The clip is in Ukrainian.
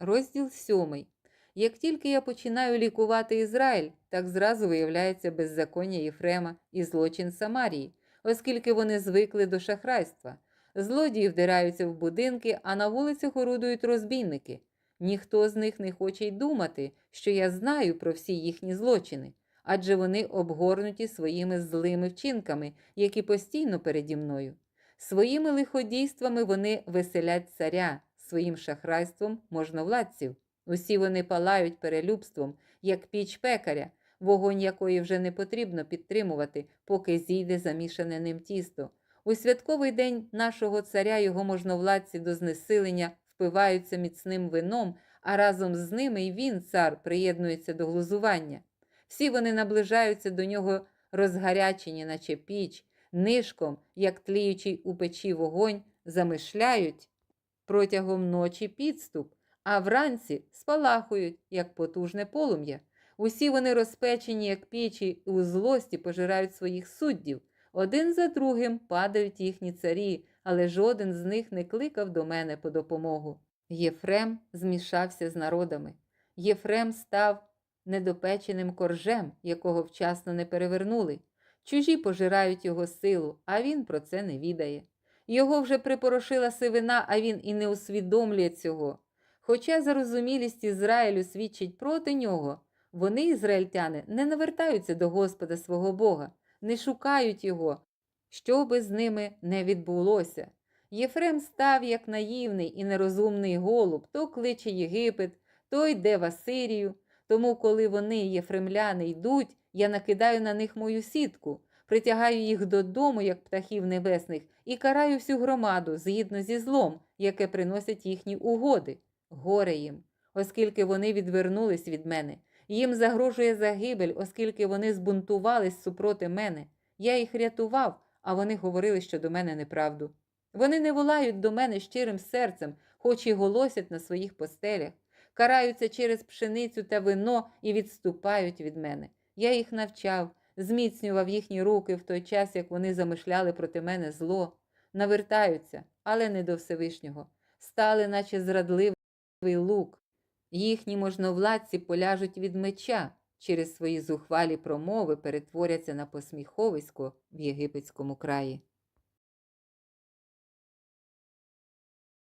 Розділ сьомий. Як тільки я починаю лікувати Ізраїль, так зразу виявляється беззаконня Єфрема і злочин Самарії, оскільки вони звикли до шахрайства. Злодії вдираються в будинки, а на вулицях орудують розбійники. Ніхто з них не хоче й думати, що я знаю про всі їхні злочини, адже вони обгорнуті своїми злими вчинками, які постійно переді мною. Своїми лиходійствами вони веселять царя, своїм шахрайством можновладців. Усі вони палають перелюбством, як піч пекаря, вогонь якої вже не потрібно підтримувати, поки зійде замішане ним тісто. У святковий день нашого царя його можновладці до знесилення впиваються міцним вином, а разом з ними й він, цар, приєднується до глузування. Всі вони наближаються до нього розгарячені, наче піч, нишком, як тліючий у печі вогонь, замишляють протягом ночі підступ, а вранці спалахують, як потужне полум'я. Усі вони розпечені, як пічі, і у злості пожирають своїх суддів. Один за другим падають їхні царі, але жоден з них не кликав до мене по допомогу. Єфрем змішався з народами. Єфрем став недопеченим коржем, якого вчасно не перевернули. Чужі пожирають його силу, а він про це не відає. Його вже припорошила сивина, а він і не усвідомлює цього. Хоча зарозумілість Ізраїлю свідчить проти нього, вони, ізраїльтяни, не навертаються до Господа свого Бога, не шукають його, що би з ними не відбулося. Єфрем став як наївний і нерозумний голуб, то кличе Єгипет, то йде в Асирію. Тому, коли вони, єфремляни, йдуть, я накидаю на них мою сітку, притягаю їх додому, як птахів небесних, і караю всю громаду згідно зі злом, яке приносять їхні угоди. Горе їм, оскільки вони відвернулись від мене. Їм загрожує загибель, оскільки вони збунтувались супроти мене. Я їх рятував, а вони говорили щодо мене неправду. Вони не волають до мене щирим серцем, хоч і голосять на своїх постелях, караються через пшеницю та вино і відступають від мене. Я їх навчав, зміцнював їхні руки в той час, як вони замишляли проти мене зло, навертаються, але не до Всевишнього, стали, наче зрадливий лук. Їхні можновладці поляжуть від меча, через свої зухвалі промови перетворяться на посміховисько в єгипетському краї.